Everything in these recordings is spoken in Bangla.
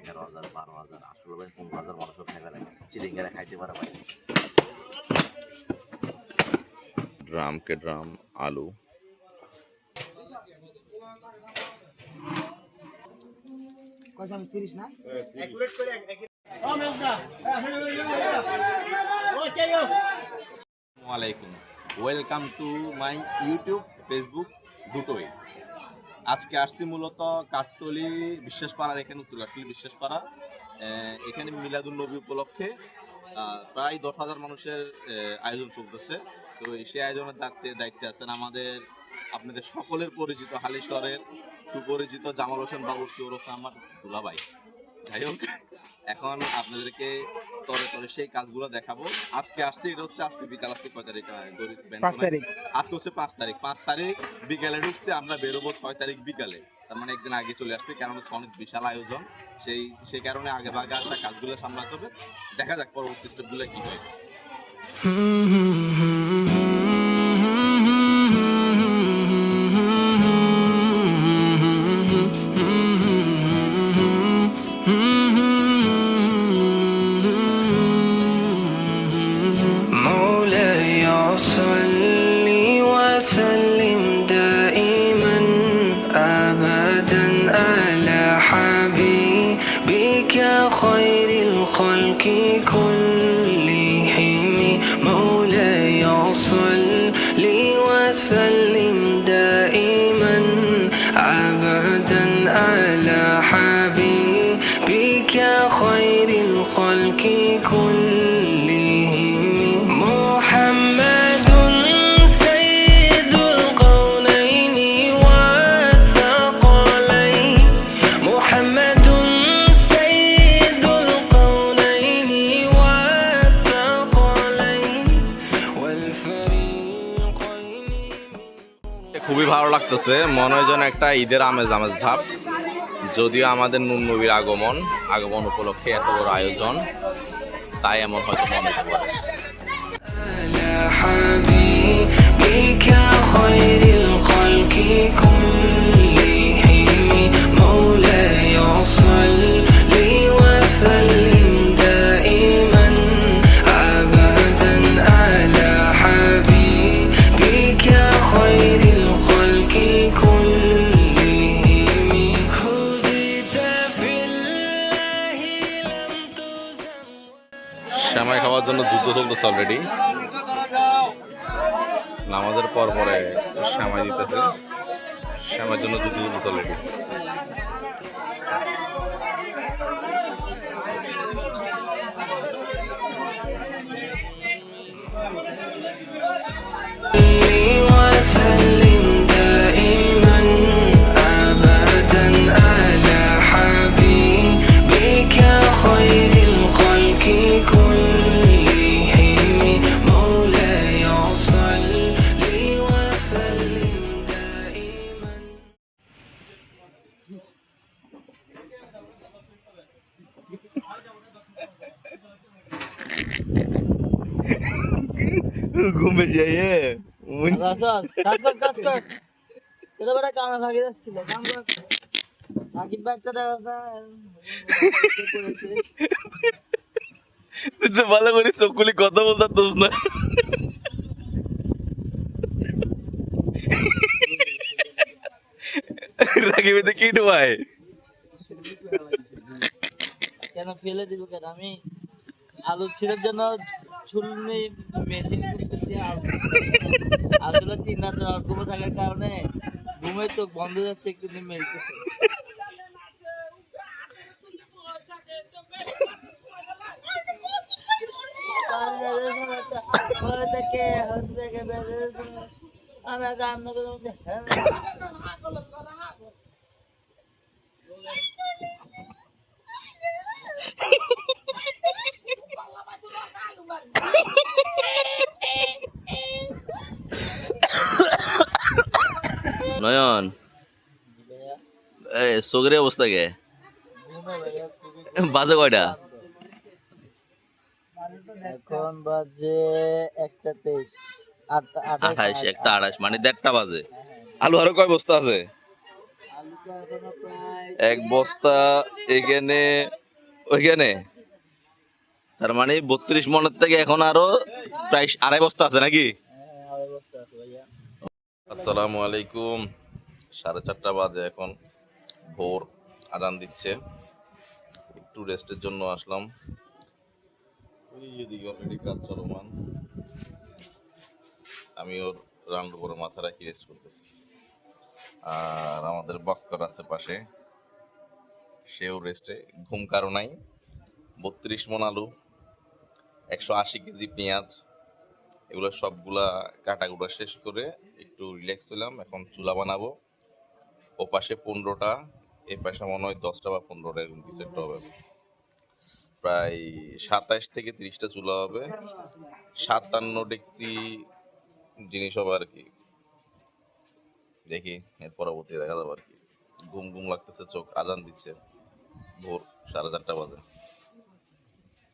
এগারো হাজার বারো হাজার আসলে ভাই পনেরো হাজার মানুষও খাইবে না চিড়িঙ্গারা খাইতে পারে ভাই। ড্রাম কে ড্রাম আলু। কয়শো তিরিশ না? আলাইকুম। Welcome to my YouTube Facebook দুটোই। আজকে আসছি মূলত কাঠতলি বিশ্বাসপাড়ার এখানে উত্তর কাঠতলি বিশ্বাসপাড়া এখানে মিলাদুল নবী উপলক্ষে প্রায় দশ হাজার মানুষের আয়োজন চলতেছে। তো সেই আয়োজনের দায়িত্বে আছেন আমাদের, আপনাদের সকলের পরিচিত হালিশহরের সুপরিচিত জামাল হোসেন বাবুর্চি ওরফে আমার দুলাভাই। যাই হোক, এখন আপনাদেরকে তরে তরে সেই কাজগুলো দেখাবো। আজকে আসছে এটা হচ্ছে আজকে বিকাল আজকে কয় তারিখ? পাঁচ তারিখ। আজকে হচ্ছে পাঁচ তারিখ। পাঁচ তারিখ বিকালে ঢুকছে আমরা বেরোবো ছয় তারিখ বিকালে। তার মানে একদিন আগে চলে আসছে কারণ হচ্ছে অনেক বিশাল আয়োজন। সেই সে কারণে আগে ভাগে আসা কাজগুলো সামলাতে হবে। দেখা যাক পরবর্তী স্টেপগুলো কি হয়। كلهم مولاي صل وسلم ভালো লাগতেছে মনে হয় যেন একটা ঈদের আমেজ আমেজ ভাব যদিও আমাদের নুন নবীর আগমন আগমন উপলক্ষে এত বড় আয়োজন তাই এমন হয়তো মনে হতে পারে على حبيبك خير الخلق كلهم مولاي صل وسلم জন্য কাজ কর কাজ কর। এটা বেটা কামে ভাগে যাচ্ছিল কাম কর। সাকিব বাচ্চাটা তুই তো ভালো করে চকুলি কথা বলতে তোস না। রাগিবে তো কিট ভাই। কেন ফেলে দিব কেন? আমি আলু ছিঁড়ার জন্য ছুলনি মেশিন করতেছি আসলে তিন রাতের অল্প থাকার কারণে ঘুমের চোখ বন্ধ যাচ্ছে একটু মেলতেছে আমি রান্না করে নয়ন। এই চোখের অবস্থা কে? বাজে কয়টা? এখন বাজে একটা তেইশ। আঠাইশ একটা আঠাইশ মানে দেড়টা বাজে। আলু আরও কয় বস্তা আছে? এক বস্তা এখানে ওইখানে? তার মানে বত্রিশ মনের থেকে এখন আরও প্রায় আড়াই বস্তা আছে নাকি? আসসালামু আলাইকুম। সাড়ে চারটা বাজে এখন। ভোর আদান দিচ্ছে। একটু রেস্টের জন্য আসলাম। এদিকে অলরেডি কাজ চলমান। আমি ওর রান্নার করে মাথা রাখি রেস্ট করতেছি। আর আমাদের বক্কর আছে পাশে। সেও রেস্টে ঘুম কারও নাই। বত্রিশ মন আলু। একশো আশি কেজি পেঁয়াজ, এগুলো সবগুলা কাটাকুটা শেষ করে একটু রিল্যাক্স হলাম এখন চুলা বানাবো। ও পাশে পনেরোটা এ পাশে মনে হয় দশটা বা পনেরোটা, এরকম কিছু একটা হবে। প্রায় সাতাশ থেকে তিরিশটা চুলা হবে। সাতান্ন ডেক্সি জিনিস হবে আর কি। দেখি, এর পরবর্তী দেখা যাবে আর কি। ঘুম ঘুম লাগতেছে, চোখ আজান দিচ্ছে, ভোর সাড়ে চারটা বাজে।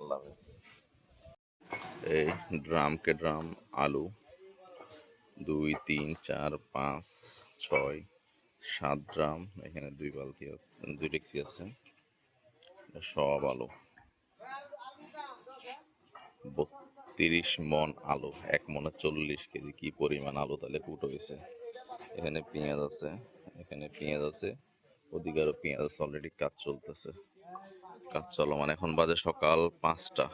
আল্লাহ হাফেজ। এই ড্রামকে ড্রাম, আলু, দুই, তিন, চার, পাঁচ, ছয়, সাত ড্রাম, এখানে দুই বালতি আছে, দুই ডেক্সি আছে, সব আলু। বত্রিশ মন আলু, এক মনে চল্লিশ কেজি, কি পরিমাণ আলু তাহলে কুটো হয়েছে? এখানে পেঁয়াজ আছে, এখানে পেঁয়াজ আছে, ওদিকে আরও পেঁয়াজ আছে অলরেডি কাজ চলতেছে। কাজ চলমান, এখন বাজে সকাল পাঁচটা।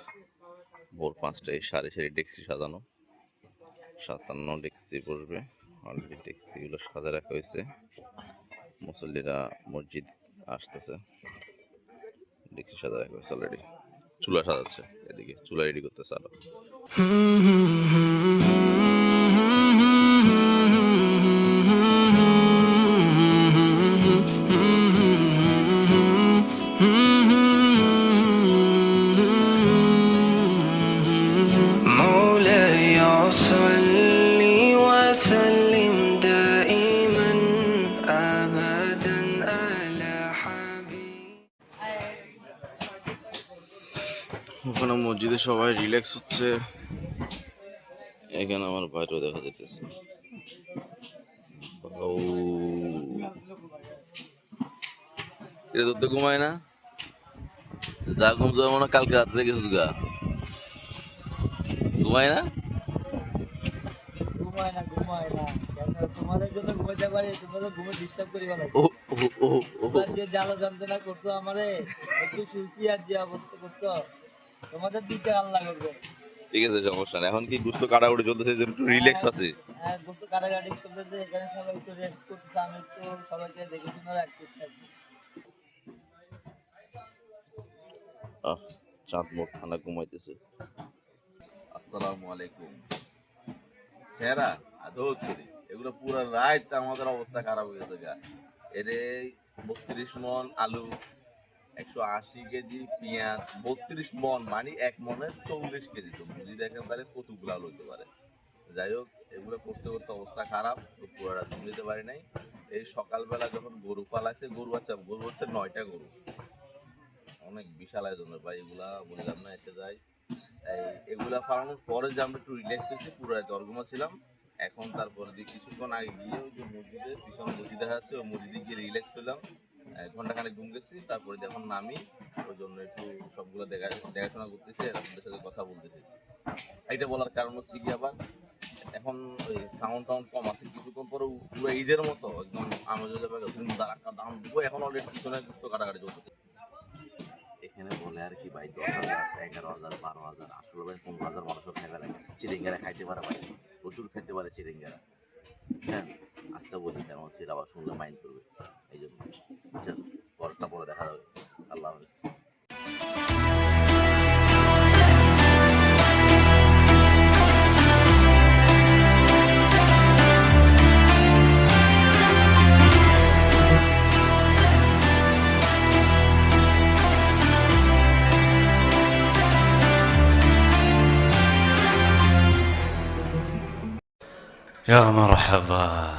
ভোর পাঁচটায় সারি সারি ডেক্সি সাজানো। সাতান্ন ডেক্সি বসবে। অলরেডি ডেক্সিগুলো সাজা রাখা হয়েছে। মুসল্লিরা মসজিদ আসতেছে। ডেক্সি সাজা রাখা হয়েছে অলরেডি চুলা সাজাচ্ছে। এদিকে চুলা রেডি করতেছে আরও। ওখানে মসজিদে সবাই রিল্যাক্স হচ্ছে। এখানে আমার বাইরেও দেখা যেতেছে এটা তো ঘুমায় না। যা ঘুম যাব মনে কালকে রাত্রে গেছিস গা ঘুমায় না? না না। যে জ্বালা যন্ত্রণা করছ আমারে একটু শুনছি আর যে অবস্থা করছ। তোমাদের দিতে আল্লাহ করবে। ঠিক আছে সমস্যা নেই। এখন কি গুস্ত কাটাকুটি চলতেছে? একটু রিল্যাক্স আছে। হ্যাঁ গোস্ত কাটাকাটি চলতেছে। এখানে সবাই একটু রেস্ট করতেছে আমি একটু সবাইকে দেখে শুনে রাখতেছি আহ চাঁদ মোট ঠান্ডা ঘুমাইতেছে। আসসালামু আলাইকুম। চেহারা আদৌ ছেড়ে এগুলো পুরো রাত আমাদের অবস্থা খারাপ হয়ে গেছে গা। এর বত্রিশ মন আলু একশো আশি কেজি, পেঁয়াজ বত্রিশ মন মানে এক মনে চল্লিশ কেজি তো বুঝি দেখেন তাহলে কতগুলো আলু হতে পারে। যাই হোক, এগুলো করতে করতে অবস্থা খারাপ, তো পুরোটা দিতে পারি নাই। এই সকালবেলা যখন গরু পালাইছে, গরু আছে, গরু হচ্ছে নয়টা গরু। অনেক বিশাল আয়োজনের ভাই, এগুলা বললাম না, এসে যায় এই এগুলা ফালানোর পরে যে আমরা একটু রিল্যাক্স হয়েছি, পুরো রাত অর্গমা ছিলাম। এখন তারপরে দিয়ে কিছুক্ষণ আগে গিয়ে ওই যে মসজিদে পিছনে মসজিদ দেখা যাচ্ছে, ওই মসজিদে গিয়ে রিল্যাক্স হলাম। ঘণ্টা খানেক ঘুম গেছি, তারপরে যখন নামি ওই জন্য একটু সবগুলো দেখা দেখাশোনা করতেছি, আর আপনাদের সাথে কথা বলতেছি। এটা বলার কারণ হচ্ছে কি আবার, এখন ওই সাউন্ড টাউন্ড কম আছে, কিছুক্ষণ পরে পুরো ঈদের মতো একদম আমাদের ধুম দাঁড়াকা দাম দিব, এখন অলরেডি পিছনে গুস্ত কাটাকাটি চলতেছে। এখানে বলে আর কি ভাই, দশ হাজার, এগারো হাজার, বারো হাজার, আসলে ভাই পনেরো হাজার মানুষও খাইবে লাগে চিরিঙ্গারা খাইতে পারে ভাই, প্রচুর খাইতে পারে চিরিঙ্গারা বুঝছেন আস্তে বলি কেন এরা আবার শুনলে মাইন্ড করবে। এই জন্য বুঝছেন পরটা পরে দেখা যাবে। আল্লাহ হাফিজ। يا مرحبا.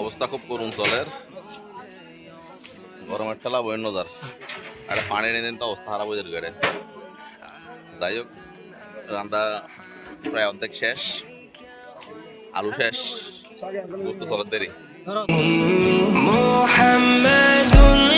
অবস্থা খুব করুণ চলের গরমের ঠেলা বইন নজার আরে পানি নিয়ে দিন তো অবস্থা খারাপ হয়ে যাবে যাই হোক রান্না প্রায় অর্ধেক শেষ আলু শেষ বুঝতে চলের দেরি محمد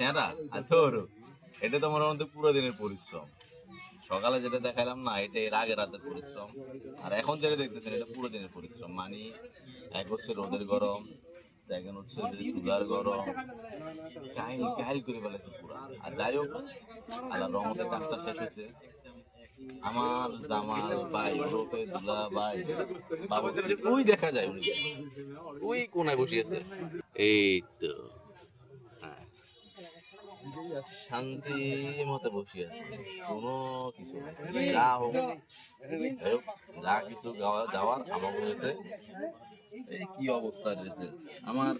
চেহারা আথর এটা তো মধ্যে পুরো দিনের পরিশ্রম। সকালে যেটা দেখালাম না, এটা এর আগে রাতের পরিশ্রম। আর এখন যেটা দেখতেছেন, এটা পুরো দিনের পরিশ্রম। মানে এক হচ্ছে রোদের গরম সেকেন্ড হচ্ছে চুলার গরম। কাহিল কাহিল করে ফেলেছে পুরো। আর যাই হোক, আল্লাহ রহমতের কাজটা শেষ হয়েছে। আমার জামাল ভাই ওরফে দুলা, ভাই, বাবু, ওই দেখা যায় ওই কোনায় বসিয়েছে এই তো। শান্তি মতে বসে আছে। কোনো কিছু যা হোক যা কিছু যাওয়ার আমার হয়েছে। এই কি অবস্থা রয়েছে? আমার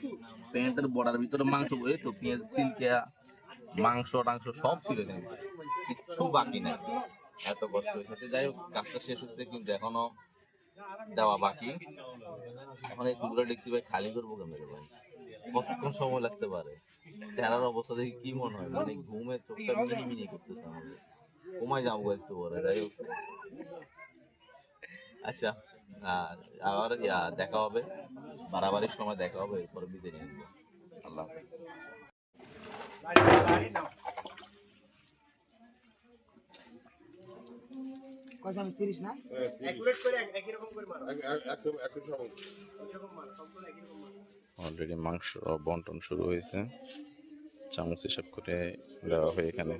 প্যান্টের বর্ডার ভিতরে মাংস এই তো পেঁয়াজ সিলকা মাংস, টাংস সব ছিল এখানে। কিচ্ছু বাকি নাই। এত কষ্ট হয়েছে। যাই হোক, কাজটা শেষ হচ্ছে কিন্তু এখনও দেওয়া বাকি। এখন এই টুকরা ডেক্সি ভাই খালি করব কেমন ভাই? কতক্ষণ সময় লাগতে পারে? চেহারার অবস্থা দেখে কি মনে হয়? মানে ঘুমে চোখটা মিনি মিনি করতেছে আমাদের। ঘুমায় যাব একটু পরে যাই হোক। আচ্ছা আবার দেখা হবে। বাড়াবাড়ির সময় দেখা হবে এরপর বিদায় নিয়ে নেব। আল্লাহ হাফেজ। কয়টা আমি না? অলরেডি মাংস বন্টন শুরু হয়েছে। চামচ হিসাব করে দেওয়া হয় এখানে।